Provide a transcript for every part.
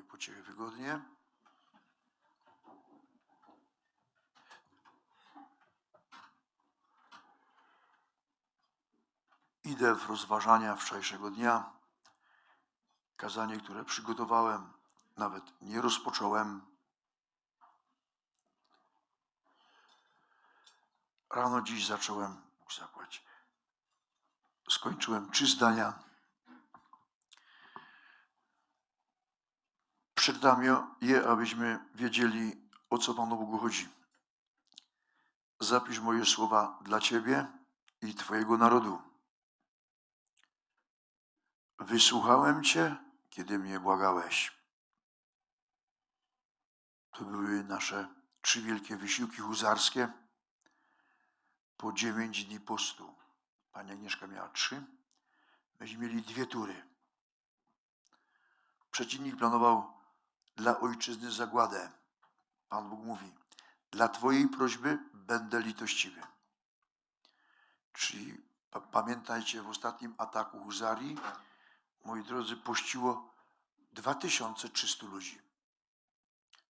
sobie pociechy wygodnie. Idę w rozważania wczorajszego dnia. Kazanie, które przygotowałem, nawet nie rozpocząłem. Rano dziś zacząłem, zapłać, skończyłem trzy zdania. Przeczytam je- abyśmy wiedzieli, o co Panu Bogu chodzi. Zapisz moje słowa dla Ciebie i Twojego narodu. Wysłuchałem Cię, kiedy mnie błagałeś. To były nasze trzy wielkie wysiłki huzarskie po dziewięć dni postu. Pani Agnieszka miała trzy, myśmy mieli dwie tury. Przeciwnik planował dla ojczyzny zagładę. Pan Bóg mówi, dla Twojej prośby będę litościwy. Czyli pa- pamiętajcie, w ostatnim ataku Huzarii, moi drodzy, pościło 2300 ludzi.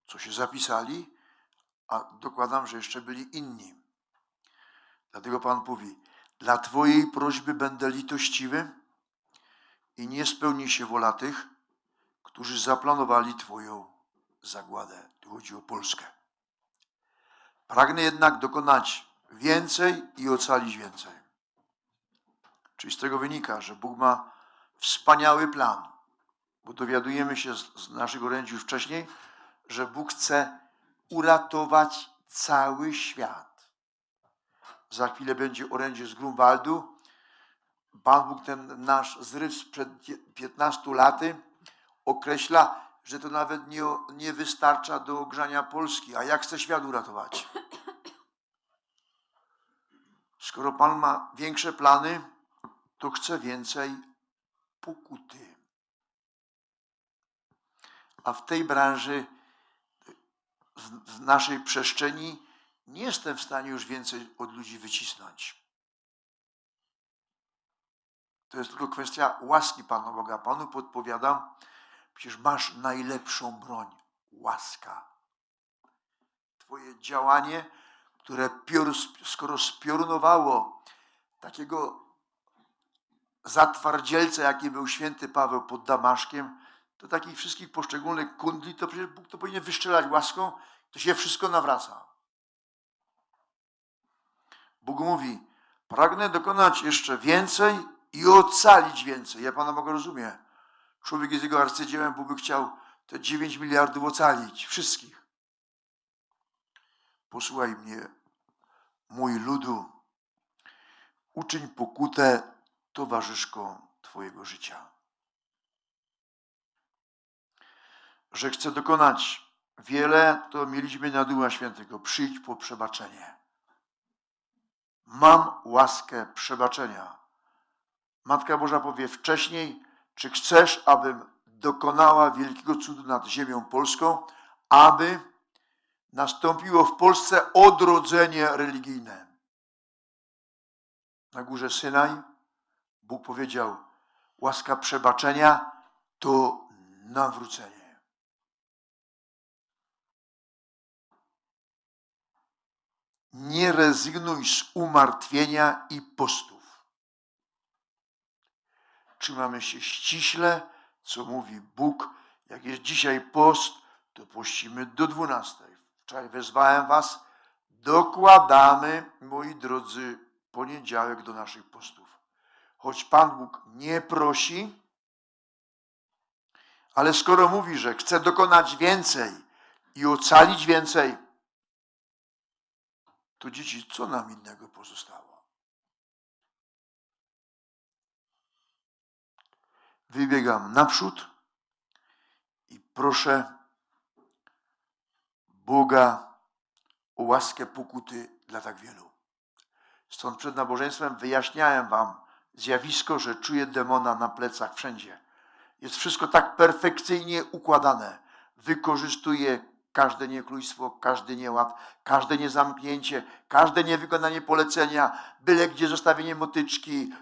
Co się zapisali, a dokładam, że jeszcze byli inni. Dlatego Pan mówi, dla Twojej prośby będę litościwy i nie spełni się wola tych, którzy zaplanowali Twoją zagładę. Tu chodzi o Polskę. Pragnę jednak dokonać więcej i ocalić więcej. Czyli z tego wynika, że Bóg ma wspaniały plan, bo dowiadujemy się z, naszych orędziów już wcześniej, że Bóg chce uratować cały świat. Za chwilę będzie orędzie z Grunwaldu. Pan Bóg ten nasz zryw sprzed 15 laty określa, że to nawet nie, nie wystarcza do ogrzania Polski. A jak chce świat uratować? Skoro Pan ma większe plany, to chce więcej pokuty. A w tej branży, w, naszej przestrzeni, nie jestem w stanie już więcej od ludzi wycisnąć. To jest tylko kwestia łaski Pana Boga. Panu podpowiadam, przecież masz najlepszą broń łaska. Twoje działanie, które pior, skoro spiorunowało takiego zatwardzielca, jaki był święty Paweł pod Damaszkiem, to takich wszystkich poszczególnych kundli, to przecież Bóg to powinien wyszczelać łaską, to się wszystko nawraca. Bóg mówi, pragnę dokonać jeszcze więcej i ocalić więcej. Ja Pana mogę rozumiem. Człowiek jest jego arcydziełem, Bóg by chciał te 9 miliardów ocalić, wszystkich. Posłuchaj mnie, mój ludu, uczyń pokutę towarzyszką Twojego życia. Że chcę dokonać wiele, to mieliśmy na Ducha Świętego. Przyjdź po przebaczenie. Mam łaskę przebaczenia. Matka Boża powie wcześniej, czy chcesz, abym dokonała wielkiego cudu nad ziemią polską, aby nastąpiło w Polsce odrodzenie religijne. Na górze Synaj Bóg powiedział, łaska przebaczenia to nawrócenie. Nie rezygnuj z umartwienia i postów. Trzymamy się ściśle, co mówi Bóg. Jak jest dzisiaj post, to pościmy do 12. Wczoraj wezwałem Was, dokładamy, moi drodzy, poniedziałek do naszych postów. Choć Pan Bóg nie prosi, ale skoro mówi, że chce dokonać więcej i ocalić więcej, to dzieci, co nam innego pozostało? Wybiegam naprzód i proszę Boga o łaskę pokuty dla tak wielu. Stąd przed nabożeństwem wyjaśniałem Wam zjawisko, że czuję demona na plecach wszędzie. Jest wszystko tak perfekcyjnie układane. Wykorzystuje każde niechlujstwo, każdy nieład, każde niezamknięcie, każde niewykonanie polecenia, byle gdzie zostawienie motyczki,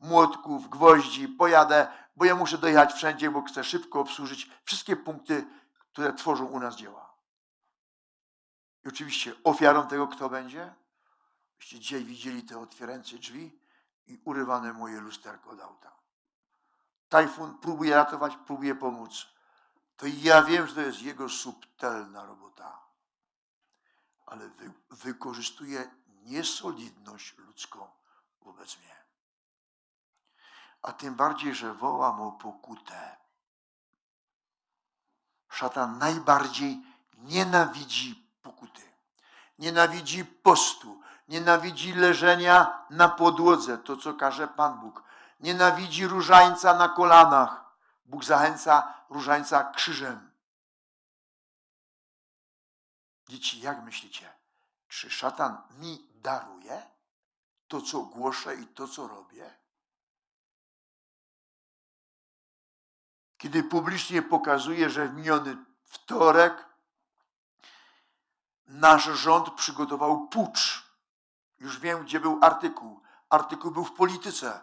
młotków, gwoździ, pojadę bo ja muszę dojechać wszędzie, bo chcę szybko obsłużyć wszystkie punkty, które tworzą u nas dzieła. I oczywiście ofiarą tego kto będzie? Byście dzisiaj widzieli te otwierające drzwi i urywane moje lusterko od auta. Tajfun próbuje ratować, próbuje pomóc. To ja wiem, że to jest jego subtelna robota, ale wy, wykorzystuje niesolidność ludzką wobec mnie. A tym bardziej, że wołam o pokutę. Szatan najbardziej nienawidzi pokuty. Nienawidzi postu. Nienawidzi leżenia na podłodze, to co każe Pan Bóg. Nienawidzi różańca na kolanach. Bóg zachęca różańca krzyżem. Dzieci, jak myślicie? Czy szatan mi daruje to, co głoszę i to, co robię? Kiedy publicznie pokazuję, że w miniony wtorek nasz rząd przygotował pucz. Już wiem, gdzie był artykuł. Artykuł był w polityce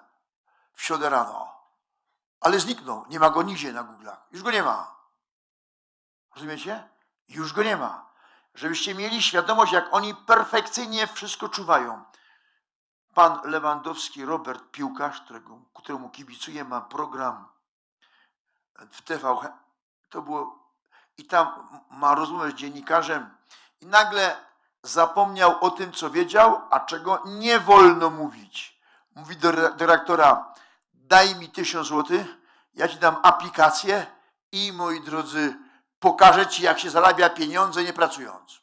w środę rano. Ale zniknął. Nie ma go nigdzie na Google'ach. Już go nie ma. Rozumiecie? Już go nie ma. Żebyście mieli świadomość, jak oni perfekcyjnie wszystko czuwają. Pan Lewandowski, Robert Piłkarz, którego, któremu kibicuję, ma program w TVP. To było... I tam ma rozmowę z dziennikarzem i nagle zapomniał o tym, co wiedział, a czego nie wolno mówić. Mówi do, re- do redaktora, daj mi tysiąc złotych, ja ci dam aplikację i moi drodzy, pokażę ci, jak się zarabia pieniądze nie pracując.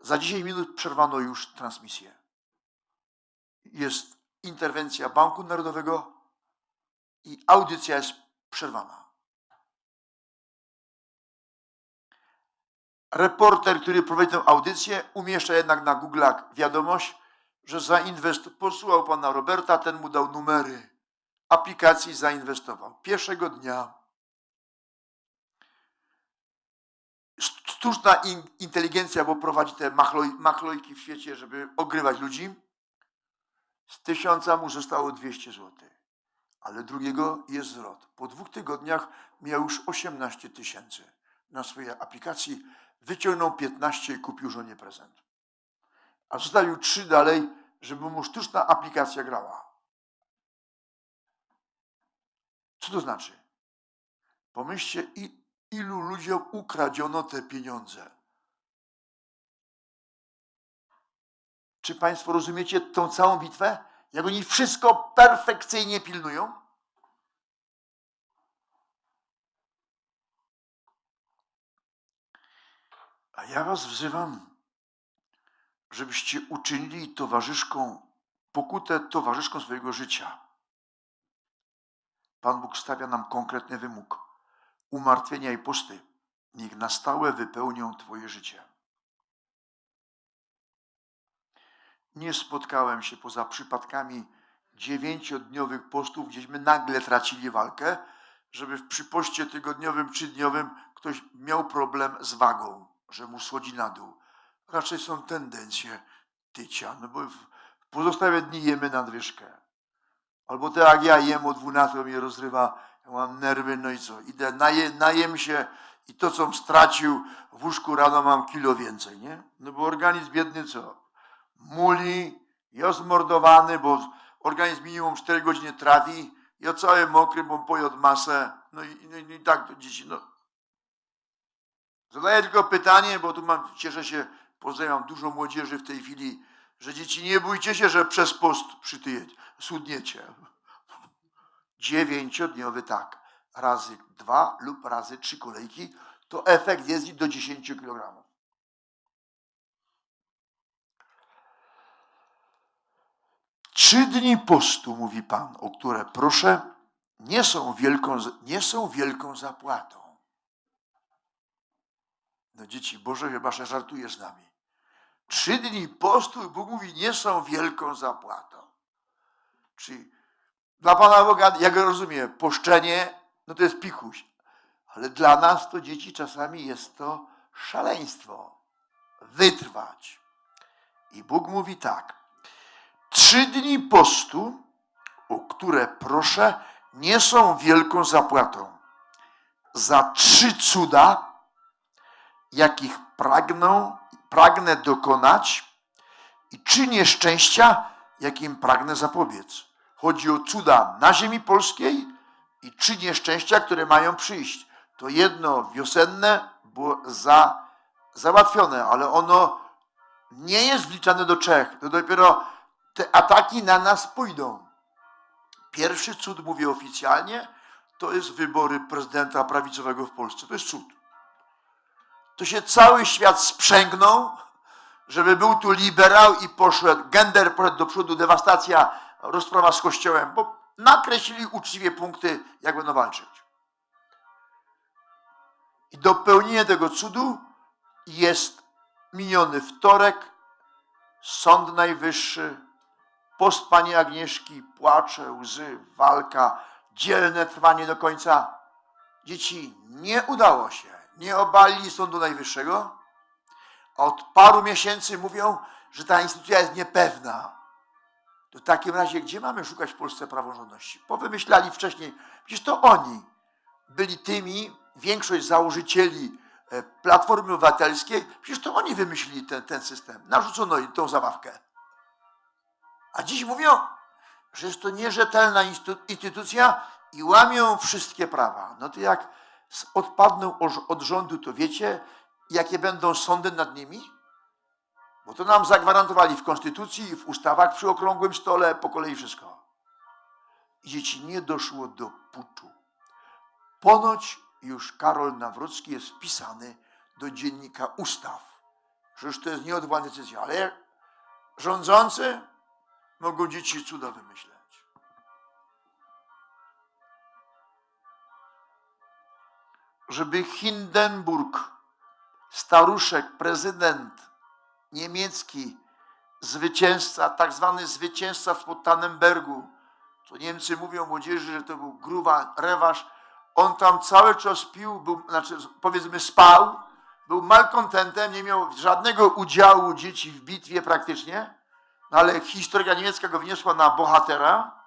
Za 10 minut przerwano już transmisję. Jest interwencja Banku Narodowego i audycja jest przerwana. Reporter, który prowadzi tę audycję, umieszcza jednak na Google'ach wiadomość, że zainwestował, posłuchał pana Roberta, ten mu dał numery aplikacji, zainwestował. Pierwszego dnia sztuczna in, inteligencja, bo prowadzi te machloj, machlojki w świecie, żeby ogrywać ludzi, z tysiąca mu zostało 200 zł. Ale drugiego jest zwrot. Po dwóch tygodniach miał już 18 tysięcy na swojej aplikacji. Wyciągnął 15 i kupił żonie prezent. A zostawił trzy dalej, żeby mu sztuczna aplikacja grała. Co to znaczy? Pomyślcie, ilu ludziom ukradziono te pieniądze. Czy Państwo rozumiecie tą całą bitwę? Jak oni wszystko perfekcyjnie pilnują? A ja Was wzywam, żebyście uczynili towarzyszką, pokutę towarzyszką swojego życia. Pan Bóg stawia nam konkretny wymóg. Umartwienia i posty niech na stałe wypełnią Twoje życie. Nie spotkałem się poza przypadkami dziewięciodniowych postów, gdzieśmy nagle tracili walkę, żeby w przypoście tygodniowym czy dniowym ktoś miał problem z wagą, że mu schodzi na dół. Raczej są tendencje tycia, no bo w pozostałe dni jemy nadwyżkę. Albo tak jak ja jem o 12 mnie rozrywa, ja mam nerwy, no i co? Idę, naje, najem się i to, co stracił w łóżku rano, mam kilo więcej, nie? No bo organizm biedny co? Muli, jest zmordowany, bo organizm minimum 4 godziny trawi, ja cały mokry, bo pojadł masę, no i, no, i- tak to dzieci, no. Zadaję tylko pytanie, bo tu mam, cieszę się, pozdrawiam dużo młodzieży w tej chwili, że dzieci nie bójcie się, że przez post przytyjecie, schudniecie. Dziewięciodniowy tak, razy dwa lub razy trzy kolejki, to efekt jest do 10 kg. Trzy dni postu, mówi Pan, o które proszę, nie są wielką, nie są wielką zapłatą. No dzieci Boże, chyba że żartujesz z nami. Trzy dni postu, Bóg mówi, nie są wielką zapłatą. Czyli dla Pana Boga, jak rozumiem, poszczenie, no to jest pikuś. Ale dla nas to dzieci czasami jest to szaleństwo. Wytrwać. I Bóg mówi tak. Trzy dni postu, o które proszę, nie są wielką zapłatą za trzy cuda, jakich pragnę, pragnę dokonać i trzy nieszczęścia, jakim pragnę zapobiec. Chodzi o cuda na ziemi polskiej i trzy nieszczęścia, które mają przyjść. To jedno wiosenne było za, załatwione, ale ono nie jest wliczane do Czech. To dopiero te ataki na nas pójdą. Pierwszy cud, mówię oficjalnie, to jest wybory prezydenta prawicowego w Polsce. To jest cud. To się cały świat sprzęgnął, żeby był tu liberał i poszedł, gender poszedł do przodu, dewastacja, rozprawa z kościołem, bo nakreślili uczciwie punkty, jak będą walczyć. I dopełnienie tego cudu jest miniony wtorek, Sąd Najwyższy, post pani Agnieszki, płacze, łzy, walka, dzielne trwanie do końca. Dzieci, nie udało się, nie obalili Sądu Najwyższego, a od paru miesięcy mówią, że ta instytucja jest niepewna. To w takim razie, gdzie mamy szukać w Polsce praworządności? Powymyślali wcześniej, przecież to oni byli tymi, większość założycieli e, Platformy Obywatelskiej, przecież to oni wymyślili ten, ten system. Narzucono im tą zabawkę. A dziś mówią, że jest to nierzetelna instytu- instytucja i łamią wszystkie prawa. No to jak odpadną od rządu, to wiecie, jakie będą sądy nad nimi? Bo to nam zagwarantowali w Konstytucji w ustawach przy okrągłym stole, po kolei wszystko. I dzieci nie doszło do puczu. Ponoć już Karol Nawrocki jest wpisany do dziennika ustaw, już to jest nieodwołana decyzja, ale rządzący mogą dzieci cuda wymyśleć. Żeby Hindenburg, staruszek, prezydent niemiecki, zwycięzca, tak zwany zwycięzca spod Tannenbergu, to Niemcy mówią młodzieży, że to był gruwa rewasz, on tam cały czas pił, był, znaczy powiedzmy spał, był malkontentem, nie miał żadnego udziału dzieci w bitwie praktycznie, no ale historyka niemiecka go wniosła na bohatera.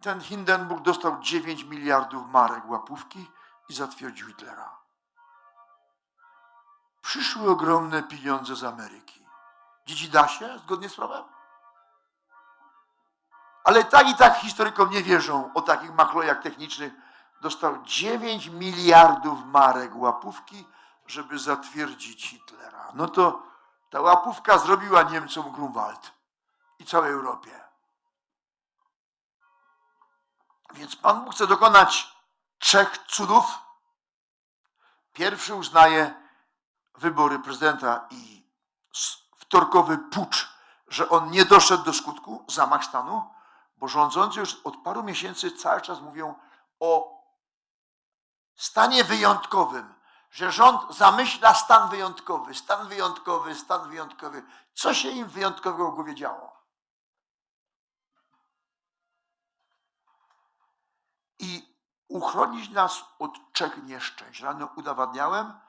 Ten Hindenburg dostał 9 miliardów marek łapówki i zatwierdził Hitlera. Przyszły ogromne pieniądze z Ameryki. Dzieci da się zgodnie z prawem? Ale tak i tak historykom nie wierzą o takich machlojach technicznych. Dostał 9 miliardów marek łapówki, żeby zatwierdzić Hitlera. No to ta łapówka zrobiła Niemcom Grunwald i całej Europie. Więc Pan Bóg chce dokonać trzech cudów. Pierwszy uznaje wybory prezydenta i wtorkowy pucz, że on nie doszedł do skutku, zamach stanu, bo rządzący już od paru miesięcy cały czas mówią o stanie wyjątkowym, że rząd zamyśla stan wyjątkowy, stan wyjątkowy, stan wyjątkowy. Co się im wyjątkowego w głowie działo? I uchronić nas od trzech nieszczęść. Rano udowadniałem,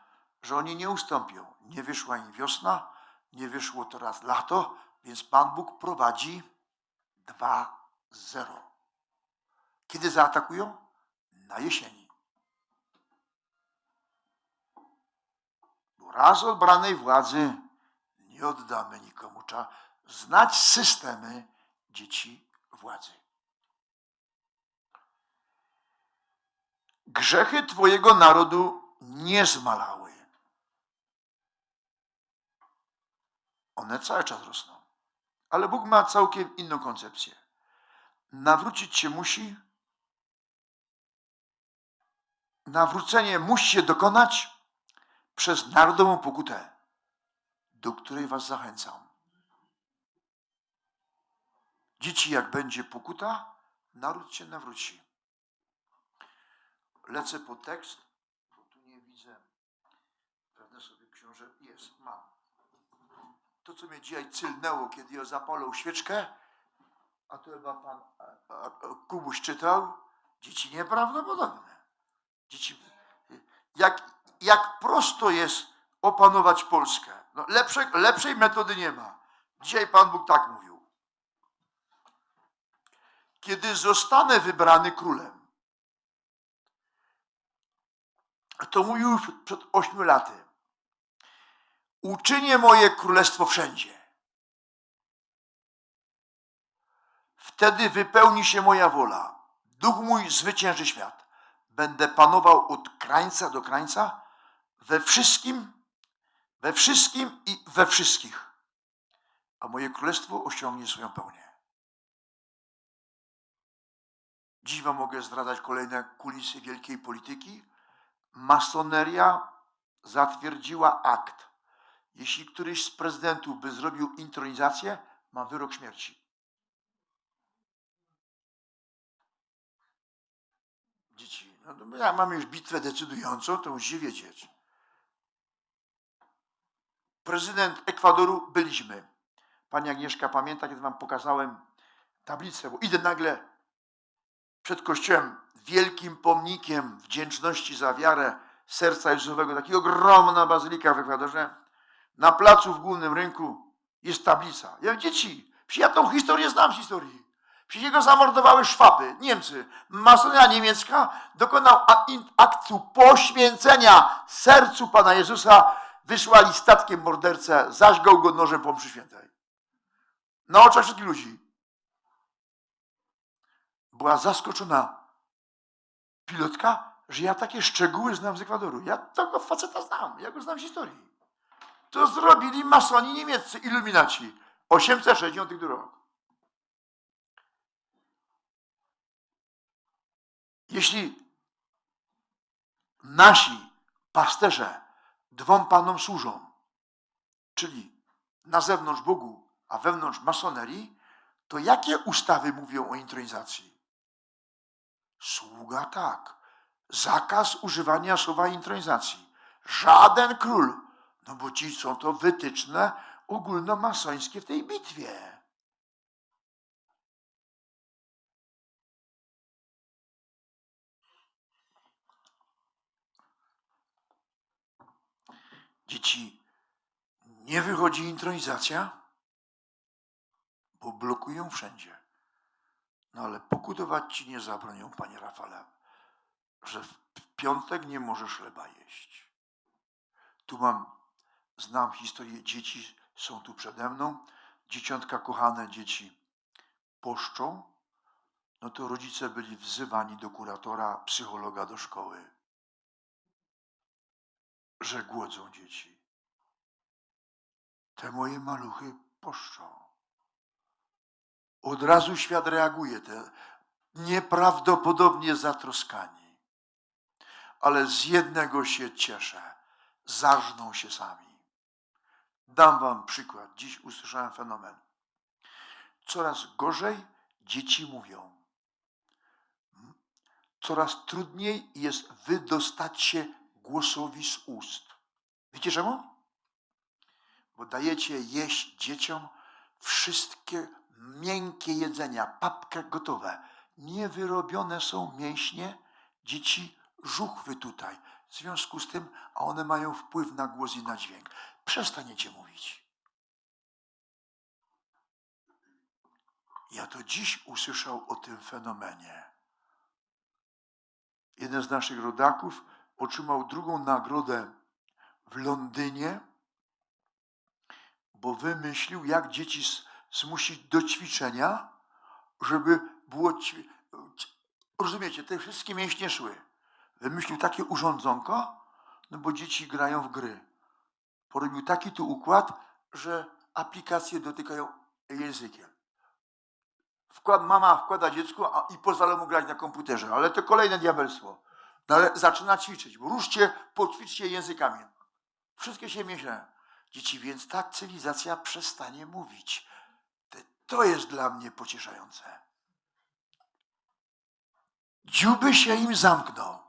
że oni nie ustąpią. Nie wyszła im wiosna, nie wyszło teraz lato, więc Pan Bóg prowadzi 2-0. Kiedy zaatakują? Na jesieni. Bo raz odbranej władzy nie oddamy nikomu. Trzeba znać systemy dzieci władzy. Grzechy Twojego narodu nie zmalały. One cały czas rosną. Ale Bóg ma całkiem inną koncepcję. Nawrócić się musi. Nawrócenie musi się dokonać przez narodową pokutę, do której Was zachęcam. Dzieci, jak będzie pokuta, naród się nawróci. Lecę po tekst, bo tu nie widzę. Pewne sobie książę jest, mam. To, co mnie dzisiaj cylnęło, kiedy ja zapalał świeczkę, a to chyba pan a, a, Kubuś czytał, dzieci nieprawdopodobne. Dzieci, jak, jak prosto jest opanować Polskę. No, lepszej, lepszej metody nie ma. Dzisiaj Pan Bóg tak mówił. Kiedy zostanę wybrany królem, to mówił już przed ośmiu laty. Uczynię moje królestwo wszędzie. Wtedy wypełni się moja wola. Duch mój zwycięży świat. Będę panował od krańca do krańca we wszystkim, we wszystkim i we wszystkich. A moje królestwo osiągnie swoją pełnię. Dziś Wam mogę zdradzać kolejne kulisy wielkiej polityki. Masoneria zatwierdziła akt. Jeśli któryś z prezydentów by zrobił intronizację, ma wyrok śmierci. Dzieci, no to jak mamy już bitwę decydującą, to musicie wiedzieć. Prezydent Ekwadoru byliśmy. Pani Agnieszka pamięta, kiedy wam pokazałem tablicę, bo idę nagle przed kościołem wielkim pomnikiem wdzięczności za wiarę serca Jezusowego, taka ogromna bazylika w Ekwadorze. Na placu w głównym rynku jest tablica. Ja mówię, dzieci, ja tą historię znam z historii. Przecież jego zamordowały Szwaby, Niemcy. Masoneria niemiecka dokonał aktu poświęcenia sercu Pana Jezusa. Wysłali statkiem mordercę, zażgał go nożem po mszy świętej. Na oczach wszystkich ludzi. Była zaskoczona pilotka, że ja takie szczegóły znam z Ekwadoru. Ja tego faceta znam, ja go znam z historii. To zrobili masoni niemieccy, iluminaci. 862 rok. Jeśli nasi pasterze dwom panom służą, czyli na zewnątrz Bogu, a wewnątrz masonerii, to jakie ustawy mówią o intronizacji? Sługa tak. Zakaz używania słowa intronizacji. Żaden król. No bo ci są to wytyczne ogólnomasońskie w tej bitwie. Dzieci, nie wychodzi intronizacja, bo blokują wszędzie. No ale pokutować ci nie zabronią, panie Rafale, że w piątek nie możesz chleba jeść. Tu mam, znam historię dzieci, są tu przede mną. Dzieciątka, kochane dzieci, poszczą. No to rodzice byli wzywani do kuratora, psychologa do szkoły, że głodzą dzieci. Te moje maluchy poszczą. Od razu świat reaguje, te nieprawdopodobnie zatroskani. Ale z jednego się cieszę, zażną się sami. Dam wam przykład. Dziś usłyszałem fenomen. Coraz gorzej dzieci mówią. Coraz trudniej jest wydostać się głosowi z ust. Wiecie czemu? Bo dajecie jeść dzieciom wszystkie miękkie jedzenia, papkę gotowe. Niewyrobione są mięśnie dzieci żuchwy tutaj. W związku z tym, a one mają wpływ na głos i na dźwięk. Przestaniecie mówić. Ja to dziś usłyszał o tym fenomenie. Jeden z naszych rodaków otrzymał drugą nagrodę w Londynie, bo wymyślił, jak dzieci s- zmusić do ćwiczenia, żeby było. Ćwi... Rozumiecie, te wszystkie mięśnie szły. Wymyślił takie urządzonko, no bo dzieci grają w gry. Porobił taki tu układ, że aplikacje dotykają językiem. Wkład, mama wkłada dziecko a, i pozwala mu grać na komputerze, ale to kolejne diabelstwo. No ale zaczyna ćwiczyć, ruszcie, poćwiczcie językami. Wszystkie się mieszą. Dzieci, więc ta cywilizacja przestanie mówić. To jest dla mnie pocieszające. Dziuby się im zamkną.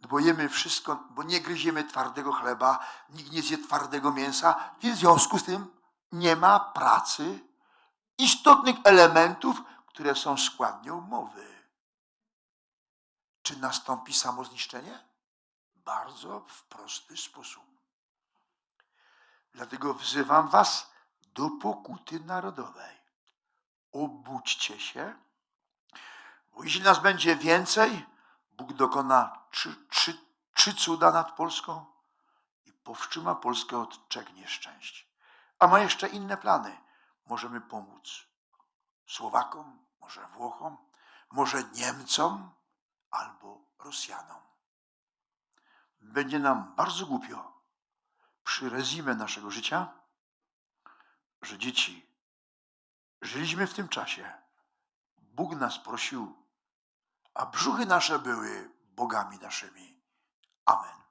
Bo jemy wszystko, bo nie gryziemy twardego chleba, nikt nie zje twardego mięsa, więc w związku z tym nie ma pracy istotnych elementów, które są składnią mowy. Czy nastąpi samozniszczenie? Bardzo w prosty sposób. Dlatego wzywam Was do pokuty narodowej. Obudźcie się, bo jeśli nas będzie więcej, Bóg dokona trzy, trzy, trzy cuda nad Polską i powstrzyma Polskę od trzech nieszczęść. A ma jeszcze inne plany. Możemy pomóc Słowakom, może Włochom, może Niemcom albo Rosjanom. Będzie nam bardzo głupio przy rezimie naszego życia, że dzieci, żyliśmy w tym czasie. Bóg nas prosił, a brzuchy nasze były bogami naszymi. Amen.